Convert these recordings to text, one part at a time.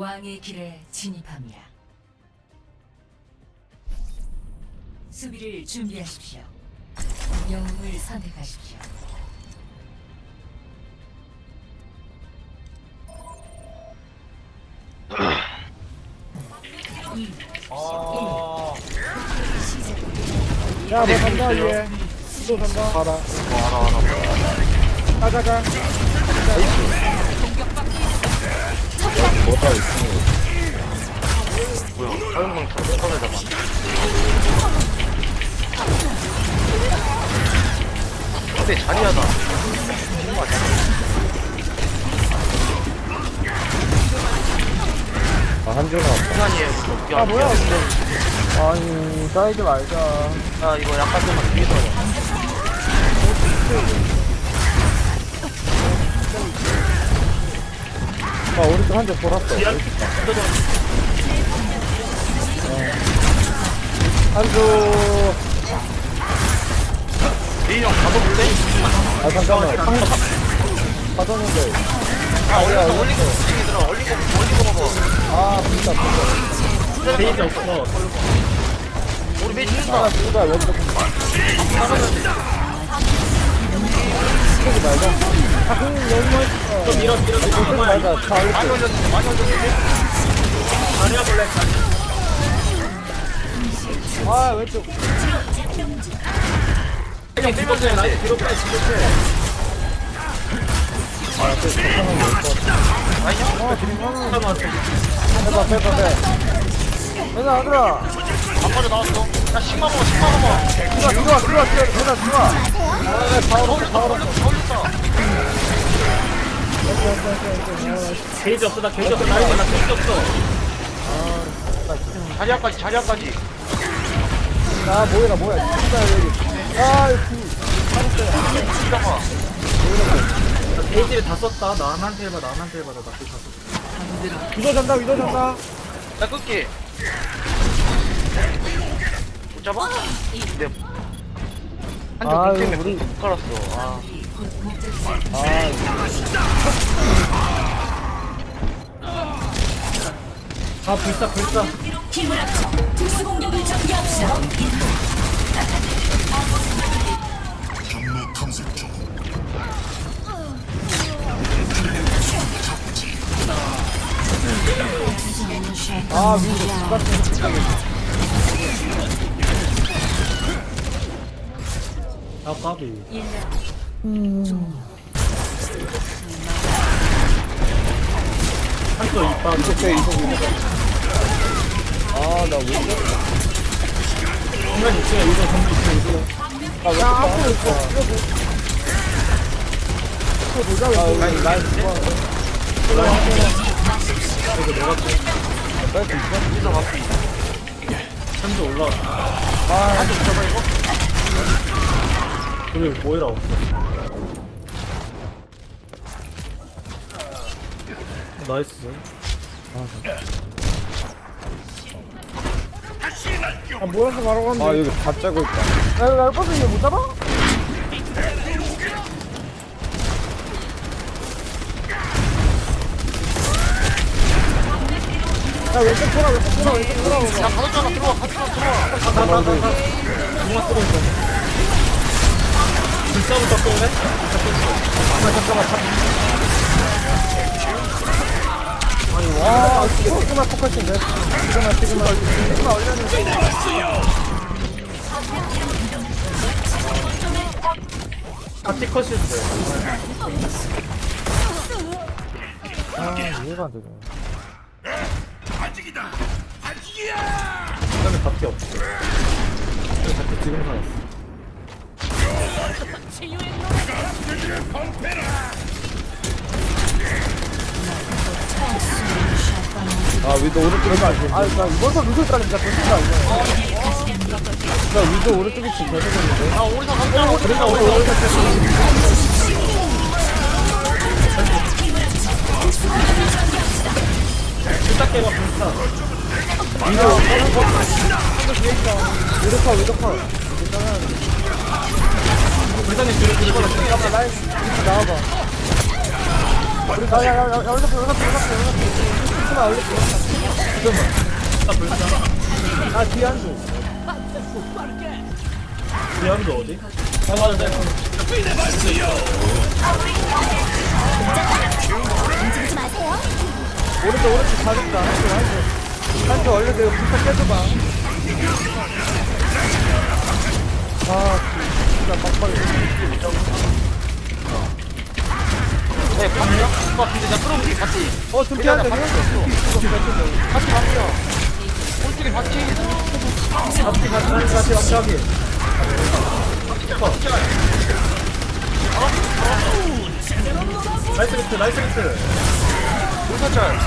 왕의 길에 진입합니다. 수비를 준비하십시오. 영웅을 선택하십시오. 아, 야, 뭐 산다, 위에. 또 산다. 가라. 알아, 알아. 가자 가. 뭐야, 사용방 잠깐에다가. 근데 자리하다. 아, 한준아. 시간이에요, 이거. 야, 아, 뭐야, 근데. 아니, 쌓이지 말자. 야, 이거 약간 좀만 뒤에서 하자. 아, 오른쪽 한대 돌았어. 한주. 대인 형, 가둬볼래? 아, 잠깐만. 가졌는데. 아, 올리고, 올리고, 얘들아, 올리고, 올리고 먹어. 아, 진짜, 진짜. 베이지 없어. 우리 베이지 아, 준다. 진짜, 왼쪽. 쓰지 말자. 아, 너무 멋있어. 좀 밀어, 밀어, 밀어. 말자. 자, 많이. 올렸어, 많이 올렸어. 자리야 볼래? 아, 왼쪽. 그냥 뒤로 빼, 나 뒤로 빼, 뒤로 빼. 아, 그. 아니야? 아, 잠깐만. 해봐, 해봐, 해. 얘들아, 얘들아. 안 빠져 나왔어. 야, 10만 원, 10만 원. 들어와, 들어와, 들어와, 들어와, 들어와. 아, 다 얼었어, 다 얼었어. 올렸어, 올렸어. 게이지 없어 나 게이지 없어 나이스 나 게이지 없어 자리야까지, 자리야까지. 아, 뭐야, 뭐야. 진짜 여기. 아, 이 잠깐만. 나 게이지를 다 썼다 나한테 해봐 나한테 해봐 나 게이지 다 썼어 위도 잔다, 위도 잔다. 나 끌게. 못 잡아? 네. 한쪽 아유, 밑에 우리- 못 깔았어. 아. 아, 아 불사 불사 특수 공격을 전개합시다. 아, 위도 똑같은. 아 까비 한쪽 이빠 이렇게, 이속, 이속. 아, 나 왜? 중간 2층에 이거 전부 2층에 이거 아, 왜 앞으로 있어? 이거 보자, 라인, 좋아. 이거 내가 또 뺄수 있어? 여기서 바퀴. 한쪽 올라왔어 아, 한쪽 잡아, 이거? 그리고 모이라 없어 나이스 아, 모여서 바로 가면 아, 여기 다 짜고 있다. 야, 야, 버스 이거 못 잡아? 야, 왼쪽 돌아, 왼쪽 돌아, 왼쪽 돌아. 야, 가뒀잖아. 들어와, 가뒀잖아. 들어와. 잠깐만, 누가 쓰고 있어 불사부터 쏠래? 아니, 와, 시그마 포커싱인데? 시그마, 시그마. 시그마 올렸는데. 같이 컷인데 아, 이해가 안 되네. 그다음에 밖에 없어 자꾸 지금 살았어 아, 위도 오른쪽에 안 돼. 아, 나 이번 선 위도 있다니까, 좋다, 이거. 나 위도 오른쪽에 지금 계속했는데. 아, 오리사 가뒀잖아. 그러니까 우리 오른쪽 불사 깨봐 불사 위도, 한대 뒤에 있다. 위도 커, 위도 커. 불사님 뒤로 뒤로 나와봐. 야, 야, 야, 야, 야, 올렸어, 올렸어, 올렸어, 올렸어. 올릴게. 나 불사. 아, 줄. 미안도 어디? 아 맞아 내가 오른쪽, 오른쪽 가졌다. 한 줄, 한 줄. 한줄 올려도 이거 불타 깨줘봐. 아, 진짜 막판에. 네 봤냐? 오빠 근데 나 끌어볼게 봤지? 어, 좀 피한다. 봤어 같이 봤어 솔직히 봤지? 같이 같이 같이 같이 같이 하기. 나이스 비트 나이스 비트. 불사짤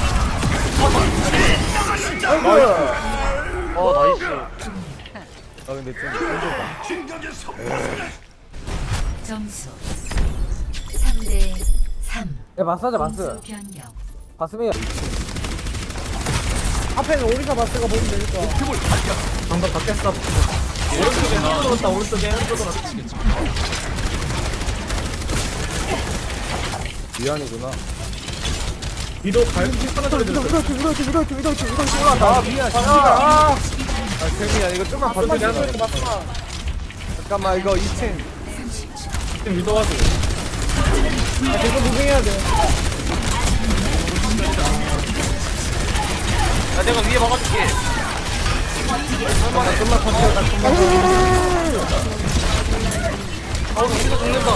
아이고. 어 나이스 아, 근데 좀 힘들다. 점수 3대 3. 야, 마스하자, 공수 변경. 바스미 앞에는 오리사 바스가 보면 되니까. 방금 바뀌었어. 오른쪽에 한번 들었다. 오른쪽에 한번 들었다. 미안이구나. 위도 갈 하나 소리 들었어. 위도치 위도치 위도치 위도치 위도치 올라왔다 아 미안. 아, 아 재미야. 이거 좀만 아, 기다려 잠깐만 이거 2층 지금 위도 하고. 아 이거 무빙해야 돼 야 내가 위에 막아줄게 잠깐만 좀만 버텨 나 좀만 어 우리가 죽는다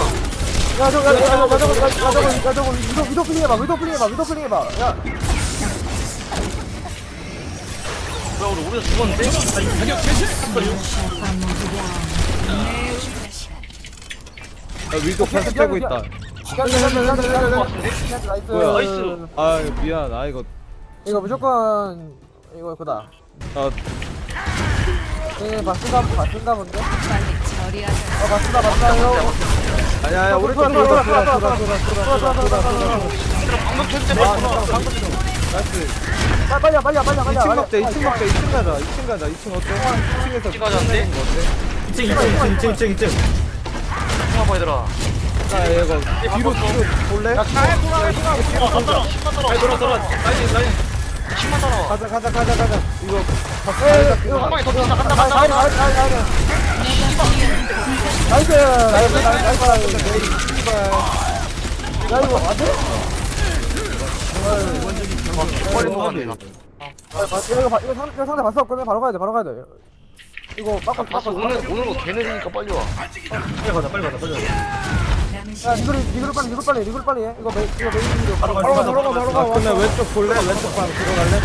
야 저거 야 저거 야 저거 야 저거 야 저거 위도 위도 플링 해봐 위도 플링 해봐 위도 플링 해봐 야 뭐야 우리 우리가 죽었는데? 위도 계속 빼고 있다 뭐야 나이스. 아 이거 미안 아 이거 이거 무조건 이거 그다. 아 예, 맞춘다, 맞춘다 본데. 빨리 처리하자. 어, 맞춘다. 이거. 아니야 아니야 오른쪽 돌아, 돌아, 돌아 돌아 돌아, 돌아 돌아, 돌아 돌아 돌아 돌아 방금 켰을 때 봤구나 나이스 빨리, 빨리, 빨리, 빨리, 빨리. 2층 먹자 2층 먹자 2층 가자 2층 가자 2층 어때? 2층에서 어디 가자는데? 거 어때? 2층 2층 2층 2층 2층. 봐봐 얘들아 자 이거 뒤로 뒤로 볼래? 야잘 돌아 돌아 돌아 돌아 잘 돌아 돌아. 라인 라인. 10만 따라 가자 가자 가자 가자 이거 한 방에 더 뛴다 간다 간다 나이스, 나이스, 나이스, 나이스. 나이스, 나이스, 나이스. 야, 이거 안 돼? 빨리 야, 이거, 봐, 이거 상, 이거 상대 봤어. 그러면 바로 가야 돼, 바로 가야 돼. 이거 빡빡, 빡빡. 오늘 오늘 거 걔네들이니까 빨리 와 빨리 가자 빨리 가자 빨리 가자. 야, 시간 리그를, 리그를 빨리, 리그를 빨리, 리그를 빨리 해. 이거 메인, 이거 메인으로. 바로 가 바로 가, 바로 가 바로 아 가. 근데 왼쪽 볼래? 왼쪽 방 들어갈래?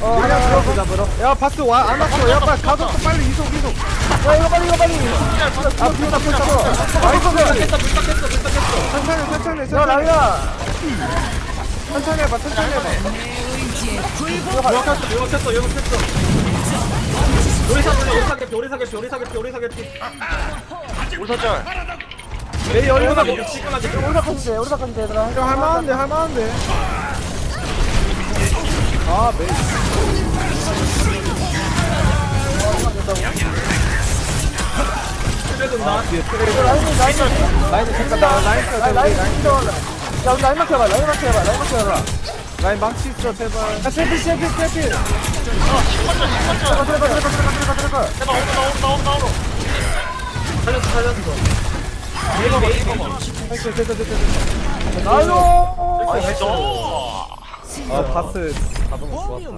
어, 하나, 들어 보자 들어 야 바스 와안 왔어 야 빨리 가서 또 빨리 이속 이속 야, 이거 빨리, 이거 빨리. 아, 불다, 불다, 불다. 나이스, 나이스. 천천히 천천히 야, 천천히 나이야. 천천히 해봐 천천히 해봐 켰어 요거 켰어 요거 켰어. 요리사 요리사 개피 요리사 개피 요리사 개피 요리사 개피. 울사짤 개피 시끄나 개피. 우리가 컷인데, 우리가 컷인데, 얘들아. 이거 할만한데 할만한데 아 메이 그래도 나 뒤에 라인이, 라인이. 라인 잠깐 나 라인 쳐 아, 라인, 라인 쳐. 야, 우리 라인 막혀봐, 라인 막혀봐, 라인 막혀봐. 라인 망치 있어 제발 아 셀피 셀피 셀피 들어가, 들어가, 들어가, 들어가, 들어가, 들어가. 온다 온다 온다 살렸어 살렸어. 됐어 됐어 됐어 됐어 아유. 나이스 아 바스 잡은 거 좋았다